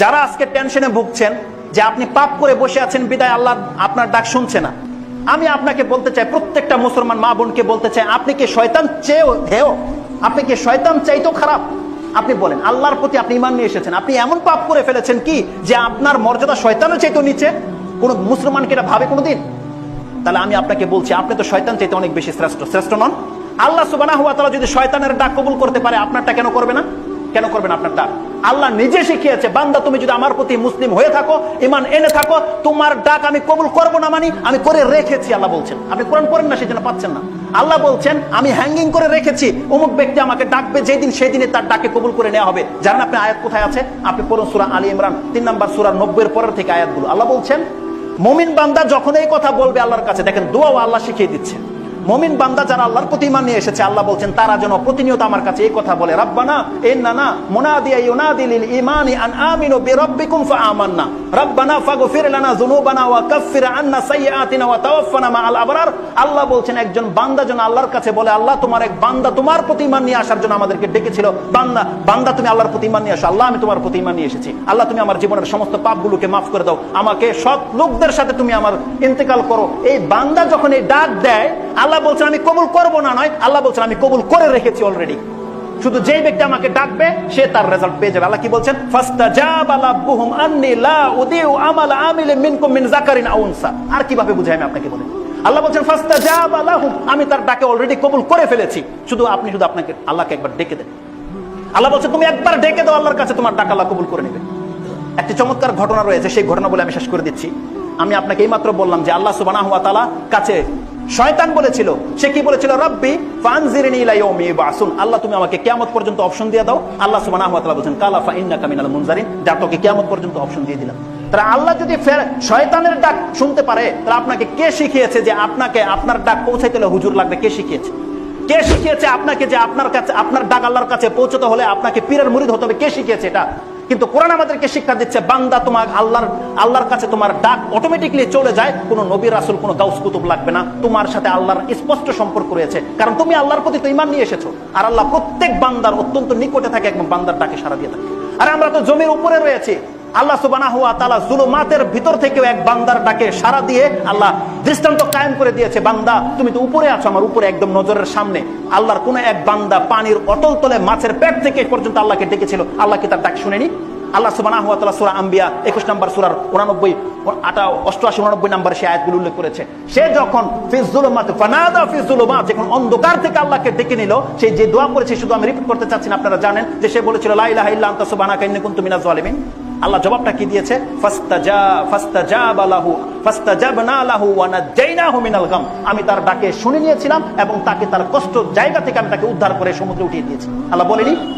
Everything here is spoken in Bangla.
যারা আজকে টেনশনে ভুগছেন যে আপনি পাপ করে বসে আছেন, বিদায় আল্লাহ আপনার ডাক শুনছে না। আমি আপনাকে বলতে চাই, প্রত্যেকটা মুসলমান মা বোনকে বলতে চাই, আপনি কি শয়তান চেয়েও, হেও? আপনি কি শয়তান চাইতো খারাপ? আপনি বলেন, আল্লাহর প্রতি আপনি ইমান নিয়ে এসেছেন। আপনি এমন পাপ করে ফেলেছেন কি, যে আপনার মর্যাদা শয়তানের চাইতো নিচে? কোন মুসলমানকে এটা ভাবে কোনোদিন? তাহলে আমি আপনাকে বলছি, আপনি তো শয়তান চাইতে অনেক বেশি শ্রেষ্ঠ। শ্রেষ্ঠ নন। আল্লাহ সুবানা হুয়া তালা যদি শয়তানের ডাক কবুল করতে পারে, আপনারটা কেন করবে না? কেন করবেন আপনার ডাক আল্লাহ নিজে শিখিয়েছে, বান্দা, তুমি যদি আমার প্রতি মুসলিম হয়ে থাকো ইমান এনে থাকো, তোমার ডাক আমি কবুল করব না মানি, আমি করে রেখেছি, আল্লাহ বলছেন। আপনি কোরআন পড়েন না সেই জন্য পাচ্ছেন না। আল্লাহ বলছেন, আমি হ্যাঙ্গিং করে রেখেছি, অমুক ব্যক্তি আমাকে ডাকবে যেই দিন সেই দিনে তার ডাকে কবুল করে নেওয়া হবে। জানেন আপনি আয়াত কোথায় আছে? আপনি পড়ুন সুরা আলী ইমরান, তিন নম্বর সুরা নব্বই পরের থেকে আয়াতগুলো। আল্লাহ বলছেন, মমিন বান্দা যখন এই কথা বলবে আল্লাহর কাছে, দেখেন দোয়াও আল্লাহ শিখিয়ে দিচ্ছে। মমিন বান্দা যারা আল্লাহর প্রতি ইমান নিয়ে এসেছে, আল্লাহ বলছেন, তারা যেন প্রতিনিয়ত আমার কাছে এই কথা বলে, রাব্বানা, ইন্নানা মুনাদিয়া ইউনাদি লিল ঈমানি আন আমিনু বিরাব্বিকুম ফাআমান্না। রাব্বানা ফাগফির লানা যুনুবানা ওয়া কাফফির আন্না সাইয়্যাতিনা ওয়া তাওয়াফফানা মাআল আবরার। আল্লাহ বলছেন, একজন বান্দা যেন আল্লাহর কাছে বলে, আল্লাহ তোমার এক বান্দা তোমার প্রতি ইমান নিয়ে আসার জন্য আমাদেরকে ডেকেছিল। বান্দা বান্দা তুমি আল্লাহর প্রতি ইমান নিয়ে আসো, আল্লাহ আমি তোমার প্রতি ইমান নিয়ে এসেছি। আল্লাহ তুমি আমার জীবনের সমস্ত পাপগুলোকে মাফ করে দাও। আমাকে সৎ লোকদের সাথে তুমি আমার ইন্তেকাল করো। এই বান্দা যখন এই ডাক দেয় আল্লাহ বলছেন, আমি কবুল করব না, নয়, আল্লাহ বলছেন, আমি কবুল করে রেখেছি অলরেডি শুধু যেই ব্যক্তি আমাকে ডাকবে, সে তার রেজাল্ট পেয়ে যাবে। আল্লাহ কি বলছেন? আর কীভাবে বুঝাই আমি আপনাকে বলেন আল্লাহ বলছেন, ফাস্তাজাবা লাহুম আমি তার ডাকে অলরেডি কবুল করে ফেলেছি। শুধু আপনি, শুধু আপনাকে, আল্লাহকে একবার ডেকে দেন। আল্লাহ বলছে, তুমি একবার ডেকে দাও, আল্লাহর কাছে তোমার ডাক আল্লাহ কবুল করে নেবে। একটি চমৎকার ঘটনা রয়েছে, সেই ঘটনা বলে আমি শেষ করে দিচ্ছি। আমি আপনাকে এইমাত্র বললাম যে আল্লাহ সুবাহ কাছে শয়তান বলেছিল, সে কি বলেছিল? রব্বি, ফানজিরিনি ইলা ইয়াউমি ইবআসুন আল্লাহ, তুমি আমাকে কিয়ামত পর্যন্ত অপশন দিয়ে দাও। আল্লাহ সুবহানাহু ওয়া তাআলা বলেন কালা ফা ইন্নাকা মিনাল মুনজারিন। যা কিয়ামত পর্যন্ত অপশন দিয়ে দিলাম। তাহলে আল্লাহ যদি ফের শয়তানের ডাক শুনতে পারে, তাহলে আপনাকে কে শিখিয়েছে যে আপনাকে, আপনার ডাক পৌঁছাইতে হলে হুজুর লাগবে? কে শিখিয়েছে? কে শিখিয়েছে আপনাকে যে আপনার কাছে, আপনার ডাক আল্লাহর কাছে পৌঁছতে হলে আপনাকে পীরের মুরিদ হতে হবে? কে শিখিয়েছে এটা? কিন্তু কোরআন আমাদেরকে শিক্ষা দিচ্ছে, বান্দা তোমার আল্লাহর আল্লাহর কাছে তোমার ডাক অটোমেটিকলি চলে যায়, কোনো নবীর আসল কোনো গাউস কুতুব লাগবে না। তোমার সাথে আল্লাহর স্পষ্ট সম্পর্ক রয়েছে। কারণ তুমি আল্লাহর প্রতি তো ইমান নিয়ে এসেছ, আর আল্লাহ প্রত্যেক বান্দার অত্যন্ত নিকটে থাকে একদম বান্দার ডাকে সারা দিয়ে থাকে। আর আমরা তো জমির উপরে রয়েছি আল্লাহ সুবানা হুয়া তালা জুলুমাতের ভিতর থেকেও এক বান্দার ডাকে সারা দিয়ে আল্লাহ দৃষ্টান্ত কায়েম করে দিয়েছে, বান্দা, তুমি তো উপরে আছো, আমার উপরে একদম নজরের সামনে। আল্লাহর কোন এক বান্দা পানির অটল তলে মাছের পেট থেকে পর্যন্ত আল্লাহকে ডেকেছিল, আল্লাহ কি তার ডাক শুনেনি? আল্লাহ সুবানা সুরা আম্বিয়া একুশ নম্বর সুরার উনানব্বই, আটা অষ্টআশি, উনানব্বই নম্বর সে আয়াতগুলো উল্লেখ করেছে। সে যখন যখন অন্ধকার থেকে আল্লাহকে ডেকে নিল, সে যে দোয়া করেছে শুধু আমি রিপিট করতে চাচ্ছি না, আপনারা জানেন যে সে বলেছিল, লা ইলাহা ইল্লা আনতা মিনাজ জালিমিন। আল্লাহ জবাবটা কি দিয়েছে? আমি তার ডাকে শুনে নিয়েছিলাম এবং তাকে তার কষ্ট জায়গা থেকে আমি তাকে উদ্ধার করে সমুদ্রে উঠিয়ে দিয়েছি। আল্লাহ বলেনি?